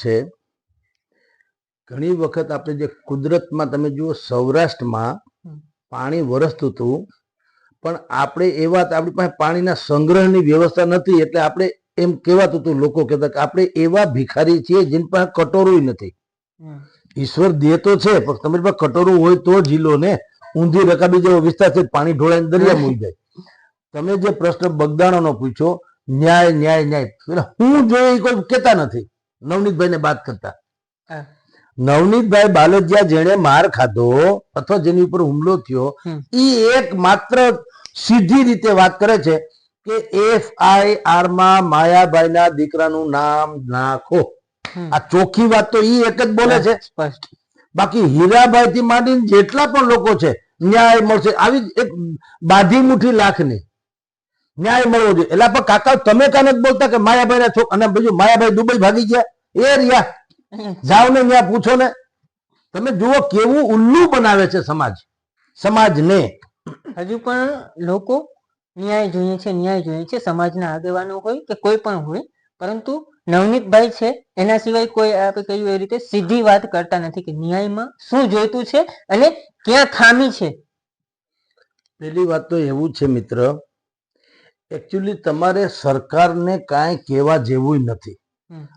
છે. ઘણી વખત આપણે જે કુદરતમાં તમે જુઓ સૌરાષ્ટ્રમાં. પાણી વરસતું હતું પણ આપણે એવા આપણી પાસે પાણીના સંગ્રહની વ્યવસ્થા નથી એટલે આપણે એમ કહેવાતું હતું લોકો કહેતા કે આપણે એવા ભિખારી છીએ જેની પાસે કટોરું નથી. ઈશ્વર દે તો છે પણ તમારી પાસે કટોરું હોય તો જીલો ને ઊંધી રકાબી જેવો વિસ્તાર છે પાણી ઢોળાઈને દરિયા મૂકી જાય તમે જે પ્રશ્ન બગદાણાનો પૂછ્યો ન્યાય ન્યાય ન્યાય. પેલા હું જોઈએ એ કોઈ કહેતા નથી. નવનીતભાઈને બાદ કરતા. નવનીતભાઈ બાલોજિયા જેને માર ખાધો અથવા જેની ઉપર હુમલો થયો એ એક માત્ર સીધી રીતે વાત કરે છે કે એફ આઈ આરમાં માયાભાઈના દીકરાનું નામ નાખો. આ ચોખ્ખી વાત તો ઈ એક જ બોલે છે. બાકી હીરાભાઈ થી માંડીને જેટલા પણ લોકો છે ન્યાય મળશે. આવી એક બાધી મુઠ્ઠી લાખની. ન્યાય મળવો જોઈએ. એટલે પણ કાકા તમે કાને બોલતા કે માયાભાઈ ના અને બીજું માયાભાઈ દુબઈ ભાગી ગયા. એ રહ્યા. જાઓ ને ત્યાં પૂછો ને. તમે જુઓ કેવું ઉલ્લુ બનાવે છે સમાજ. સમાજને. હજુ પણ લોકો ન્યાય જોઈએ છે ન્યાય જોઈએ છે. સમાજના આગેવાનો હોય કે કોઈ પણ હોય. પરંતુ નવનીતભાઈ છે એના સિવાય કોઈ આપણે કહ્યું એ રીતે સીધી વાત કરતા નથી કે ન્યાયમાં શું જોઈતું છે અને ક્યાં ખામી છે. પેલી વાત તો એવું છે મિત્ર એકચ્યુઅલી તમારે સરકારને કાંઈ કહેવા જેવું નથી.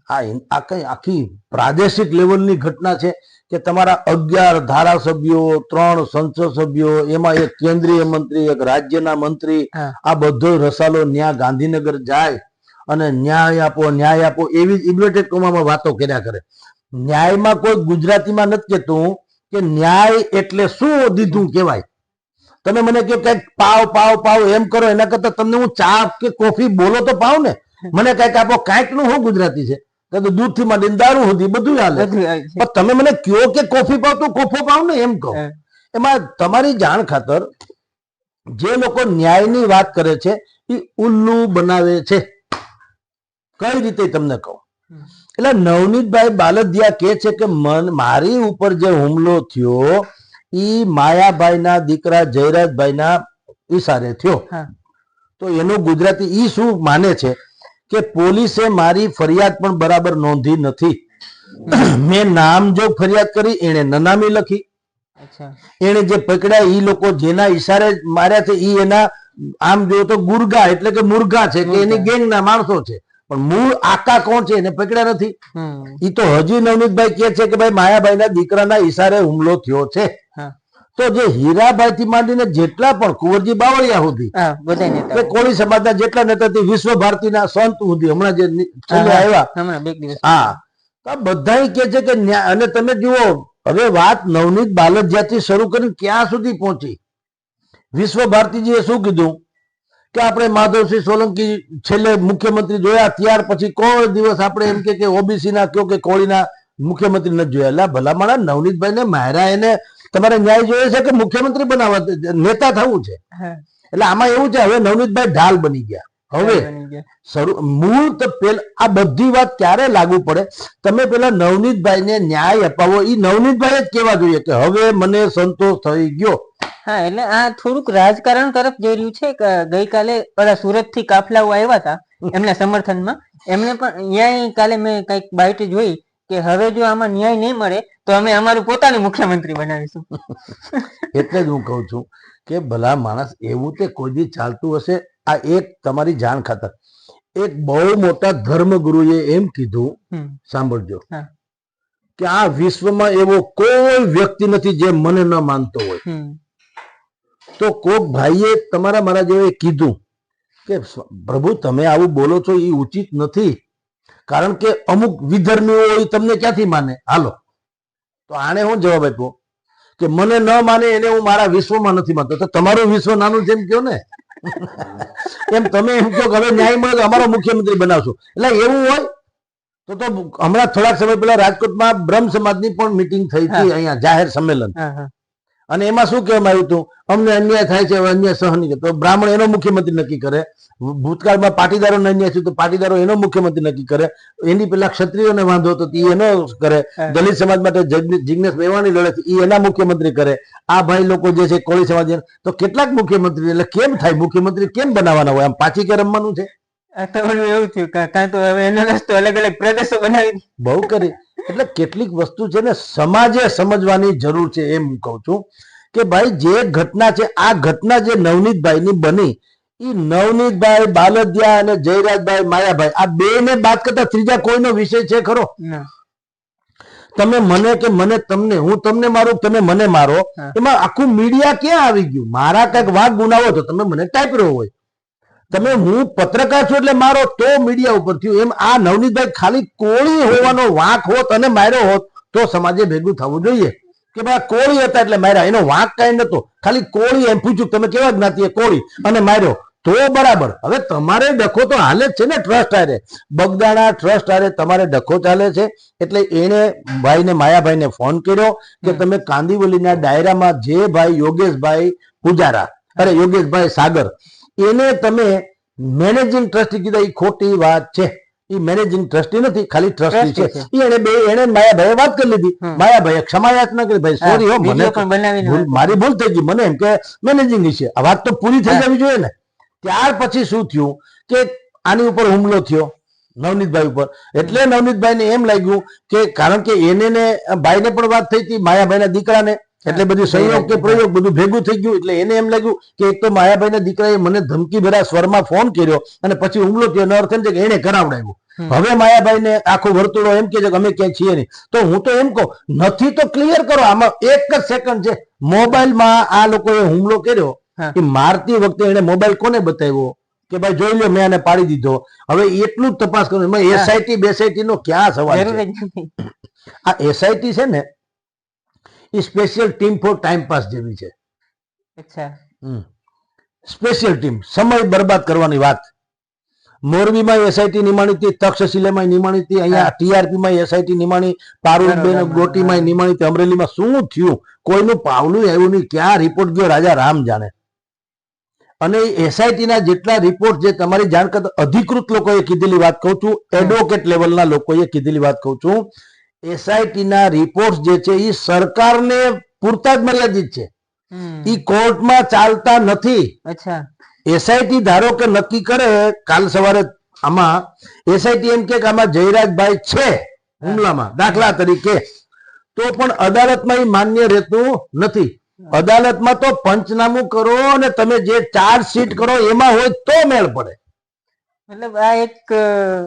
આ આ કઈ આખી પ્રાદેશિક લેવલની ઘટના છે કે તમારા અગિયાર ધારાસભ્યો ત્રણ સંસદ સભ્યો એમાં એક કેન્દ્રીય મંત્રી એક રાજ્યના મંત્રી આ બધો રસાલો ન્યા ગાંધીનગર જાય અને ન્યાય આપો ન્યાય આપો એવી ઇન્વર્ટેડ કોમામાં વાતો કર્યા કરે. ન્યાયમાં કોઈ ગુજરાતીમાં નથી કહેતું કે ન્યાય એટલે શું દીધું કહેવાય. તમે મને કહો કંઈક પાવ પાવ પાવ એમ કરો એના કરતા તમને હું ચા કે કોફી બોલો તો પાવ ને? મને કંઈક આપો કાંઈકનું હું ગુજરાતી છે? તો દૂધથી માંડીને દારૂ સુધી બધું હાલે. પણ તમે મને કયો કે કોફી પાવ તો કોફો પાવ ને એમ કહો. એમાં તમારી જાણ ખાતર જે લોકો ન્યાયની વાત કરે છે એ ઉલ્લુ બનાવે છે. કઈ રીતે તમને કહું? એટલે નવનીતભાઈ બાલદિયા કે છે કે મન મારી ઉપર જે હુમલો થયો ઈ માયાભાઈના દીકરા જયરાજભાઈના ઈશારે થયો. તો એનું ગુજરાતી ઈ શું માને છે કે પોલીસે મારી ફરિયાદ પણ બરાબર નોંધી નથી. મેં નામ જો ફરિયાદ કરી એને નનામી લખી. એને જે પકડ્યા ઈ લોકો જેના ઈશારે માર્યા છે ઈ એના આમ જોયો તો ગુરગા એટલે કે મુરગા છે કે એની ગેંગ ગેંગના માણસો છે. પણ મૂળ આકા કોણ છે એને પકડ્યા નથી. એ તો હજી નવનીતભાઈ કે છે કે ભાઈ માયાભાઈના દીકરાના ઈશારે હુમલો થયો છે. તો જે હીરાભાઈ થી માંડીને જેટલા પણ કુંવરજી બાવળિયા સુધી નેતા કોળી સમાજના જેટલા નેતાથી વિશ્વ ભારતીના સંત સુધી હમણાં જે છેલ્લે આવ્યા. હા. તો બધા કે છે કે અને તમે જુઓ હવે વાત નવનીત બાલજિયાથી શરૂ કરીને ક્યાં સુધી પહોંચી? વિશ્વ ભારતીજીએ શું કીધું? કે આપણે માધવસિંહ સોલંકી છેલ્લે મુખ્યમંત્રી જોયા ત્યાર પછી કોઈ દિવસ આપણે એમ કે ઓબીસી ના કયો કે કોળીના મુખ્યમંત્રી નથી જોયા? એટલે ભલા માણા નવનીતભાઈ ને મહેરા એને તમારે ન્યાય જોઈએ છે કે મુખ્યમંત્રી બનાવવા? નેતા થવું છે. એટલે આમાં એવું છે હવે નવનીતભાઈ ઢાલ બની ગયા. હવે શરૂ મૂળ તો પેલ આ બધી વાત ક્યારે લાગુ પડે? તમે પેલા નવનીતભાઈ ને ન્યાય અપાવો. એ નવનીતભાઈ જ કેવા જોઈએ કે હવે મને સંતોષ થઈ ગયો. હા એટલે આ થોડુંક રાજકારણ તરફ જઈ રહ્યું છે ગઈકાલે પેલા સુરતથી કાફલાઓ આવ્યા હતા એમના સમર્થનમાં. એમને પણ ન્યાય કાલે મેં કંઈક બાઈટ જોઈ કે હવે જો આમાં ન્યાય નહીં મળે તો અમે અમારું પોતાનું મુખ્યમંત્રી બનાવીશું. એટલે જ હું કહું છું કે ભલા માણસ એવું તે કોઈ દી ચાલતું હશે? આ એક તમારી જાણ ખાતર. એક બહુ મોટા ધર્મગુરુએ એમ કીધું સાંભળજો કે આ વિશ્વમાં એવો કોઈ વ્યક્તિ નથી જે મને ન માનતો હોય. તો કોક ભાઈએ તમારા મારા જેવે કીધું કે પ્રભુ તમે આવું બોલો છો એ ઉચિત નથી. કારણ કે અમુક વિધર્મીઓ હોય તમને ક્યાંથી માને? હાલો. તો આને હું જવાબ આપ્યો કે મને ન માને એને હું મારા વિશ્વમાં નથી માનતો. તો તમારું વિશ્વ નાનું જેમ કયો ને? એમ તમે એમ કહો હવે ન્યાય મળે અમારો મુખ્યમંત્રી બનાવશો. એટલે એવું હોય તો તો હમણાં થોડાક સમય પહેલા રાજકોટમાં બ્રહ્મ સમાજની પણ મિટિંગ થઈ હતી. અહીંયા જાહેર સંમેલન. અને એમાં શું કહેવામાં આવ્યું હતું? અમને અન્યાય થાય છે અન્યાય સહન તો બ્રાહ્મણ એનો મુખ્યમંત્રી નક્કી કરે. ભૂતકાળમાં પાટીદારોને અન્યાય થયું તો પાટીદારો એનો મુખ્યમંત્રી નક્કી કરે. એની પેલા ક્ષત્રિયોને વાંધો હતો ઈ એનો કરે. દલિત સમાજ માટે જિજ્ઞેશ મેવાણી લડે એ ઈ એના મુખ્યમંત્રી કરે. આ ભાઈ લોકો જે છે કોળી સમાજ તો કેટલાક મુખ્યમંત્રી એટલે કેમ થાય? મુખ્યમંત્રી કેમ બનાવવાના હોય? આમ પાછી કે રમવાનું છે? એવું થયું. કાં તો હવે એનો રસ્તો અલગ અલગ પ્રદેશો બનાવી. બહુ કરી. એટલે કેટલીક વસ્તુ છે ને સમાજે સમજવાની જરૂર છે એમ કઉ કહું છું કે ભાઈ જે ઘટના છે આ ઘટના જે નવનીતભાઈની બની એ નવનીતભાઈ બાલદિયા અને જયરાજભાઈ માયાભાઈ આ બે ને બાદ કરતા ત્રીજા કોઈનો વિષય છે ખરો? તમે મને કે મને તમને હું તમને મારું તમે મને મારો એમાં આખું મીડિયા ક્યાં આવી ગયું? મારા કંઈક વાઘ ગુનાવો તો તમે મને ટાઈપ રહ્યો હોય. તમે હું પત્રકાર છું એટલે મારો તો મીડિયા ઉપર થયું. એમ આ નવનીતભાઈ ખાલી કોળી હોવાનો વાંક હોત અને માર્યો હોત તો સમાજે ભેગું થવું જોઈએ. કે ભાઈ કોળી હતા એટલે માર્યા. એનો વાંક કઈ નતો ખાલી કોળી એમ પૂછ્યું તમે કેવા જ્ઞાતિએ કોળી? અને માર્યો. તો બરાબર. હવે તમારે ડખો તો હાલે જ છે ને ટ્રસ્ટ આરે બગદાણા ટ્રસ્ટ આરે તમારે ડખો ચાલે છે. એટલે એને ભાઈને માયાભાઈને ફોન કર્યો કે તમે કાંદીવલીના ડાયરામાં જે ભાઈ યોગેશભાઈ પૂજારા અરે યોગેશભાઈ સાગર એને તમે મેનેજિંગ ટ્રસ્ટી કીધા એ ખોટી વાત છે. એ મેનેજિંગ ટ્રસ્ટી નથી ખાલી ટ્રસ્ટી છે. એને બે એને માયાભાઈએ વાત કરી લીધી. માયાભાઈએ ક્ષમા યાચના કરી ભાઈ સોરી હો મને મારી ભૂલ થઈ ગઈ. મને એમ કે મેનેજિંગ છે. આ વાત તો પૂરી થઈ. જવી જોઈએ ને. ત્યાર પછી શું થયું કે આની ઉપર હુમલો થયો નવનીતભાઈ ઉપર. એટલે નવનીતભાઈને એમ લાગ્યું કે કારણ કે એને ને ભાઈને પણ વાત થઈ હતી માયાભાઈના દીકરાને. એટલે બધું સંયોગ કે પ્રયોગ બધું ભેગું થઈ ગયું એટલે એને એમ લાગ્યું કે એક તો માયાભાઈના દીકરાએ મને ધમકી ભર્યા સ્વરમાં ફોન કર્યો અને પછી હુમલો થયો. એનો અર્થ એમ છે કે એને કરાવડાવ્યું. હવે માયાભાઈને આખો વર્તુળો એમ કે છે કે અમે ક્યાંય છીએ નહીં. તો હું તો એમ કહું નથી તો ક્લિયર કરો. આમાં એક જ સેકન્ડ છે. મોબાઈલમાં આ લોકોએ હુમલો કર્યો કે મારતી વખતે એને મોબાઈલ કોને બતાવ્યો? કે ભાઈ જોઈ લો મેં આને પાડી દીધો. હવે એટલું જ તપાસ કરો એમાં એસઆઈટી બેસઆઈટી નો ક્યાં સવાલ છે? આ એસઆઈટી છે ને એ special team for time pass જેવી છે. અચ્છા. સ્પેશિયલ ટીમ સમય બરબાદ કરવાની વાત. મોરબીમાં એસઆઈટી નિમાણી હતી તક્ષશિલામાં નિમાણી હતી અહીંયા ટીઆરપીમાં એસઆઈટી નિમાણી પારુલબેન. ગોટીમાં નિમાણી હતી અમરેલીમાં શું થયું? કોઈનું પાવલું આવ્યું નહીં ક્યાં રિપોર્ટ ગયો રાજા રામ જાણે. અને એસઆઈટીના જેટલા રિપોર્ટ જે તમારી જાણ કરતા અધિકૃત લોકોએ કીધેલી વાત કહું છું એડવોકેટ લેવલના લોકોએ કીધેલી વાત કહું છું એસઆઈટી ના રિપોર્ટ જે છે એ સરકારને પૂરતા જ મર્યાદિત છે. એ કોર્ટમાં ચાલતા નથી. અચ્છા. એસઆઈટી ધારો કે નક્કી કરે કાલ સવારે આમાં એસઆઈટી એમ કે આમાં જયરાજભાઈ છે હુમલામાં દાખલા તરીકે. તો પણ અદાલતમાં એ માન્ય રહેતું નથી. અદાલતમાં તો પંચનામું કરો અને તમે જે ચાર્જ શીટ કરો એમાં હોય તો મેળ પડે. મતલબ આ એક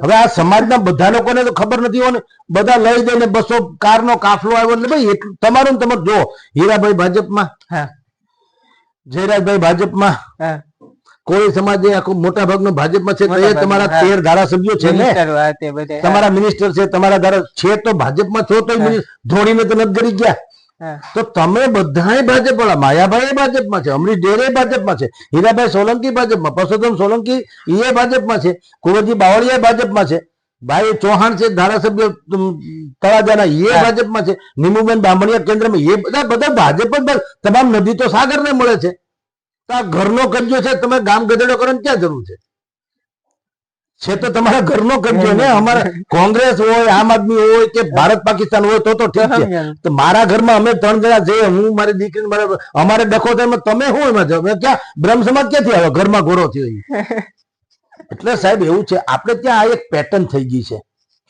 હવે આ સમાજના બધા લોકોને તો ખબર નથી હોય બધા લઈ દઈને બસો કારનો કાફલો આવ્યો એટલે ભાઈ તમારું ને તમારું. જો હીરાભાઈ ભાજપમાં. હા. જયરાજભાઈ ભાજપમાં. હા. કોળી સમાજ આખું મોટા ભાગનો ભાજપમાં છે એ તમારા તેર ધારાસભ્યો છે ને? તમારા મિનિસ્ટર છે તમારા ધારા છે તો ભાજપમાં છો તો ધોળીને તો નથી ગયા. તો તમે બધાય ભાજપ વાળા માયાભાઈ ભાજપમાં છે અમરીશ ડેરે ભાજપમાં છે હીરાભાઈ સોલંકી ભાજપમાં પરસોત્તમ સોલંકી એ ભાજપમાં છે કુંવરજી બાવળિયા ભાજપમાં છે ભાઈ ચૌહાણ છે ધારાસભ્ય તળાજાના એ ભાજપમાં છે નિમુબેન બામણિયા કેન્દ્રમાં એ બધા બધા ભાજપ જ તમામ નદી તો સાગરને મળે છે. તો આ ઘરનો કબજો છે તમે ગામ ગધેડો કરવાની ક્યાં જરૂર છે? છે તો તમારા ઘરનો કબજો ને. અમારા કોંગ્રેસ હોય આમ આદમી હોય કે ભારત પાકિસ્તાન હોય તો તો ઠીક છે. તો મારા ઘરમાં અમે ત્રણ જણા છે હું મારી દીકરી મારા અમારે ડખો થાય એમાં તમે શું એમાં જાઓ ક્યાં બ્રહ્મ સમાજ ક્યાંથી આવ્યો? ઘરમાં ગોરો થયો એટલે સાહેબ એવું છે આપણે ત્યાં આ એક પેટર્ન થઈ ગઈ છે.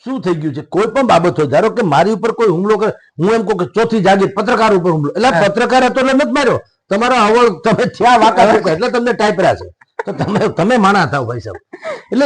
શું થઈ ગયું છે? કોઈ પણ બાબત હોય ધારો કે મારી ઉપર કોઈ હુમલો કરે હું એમ કહું કે ચોથી જાગી પત્રકાર ઉપર હુમલો. એટલે પત્રકાર હતો એટલે નથી માર્યો. તમારો હવળ તમે થયા વાંકા એટલે તમને ટાઈપ રહ્યા છે. તો તમે તમે માણા થાવ ભાઈ સાહેબ. એટલે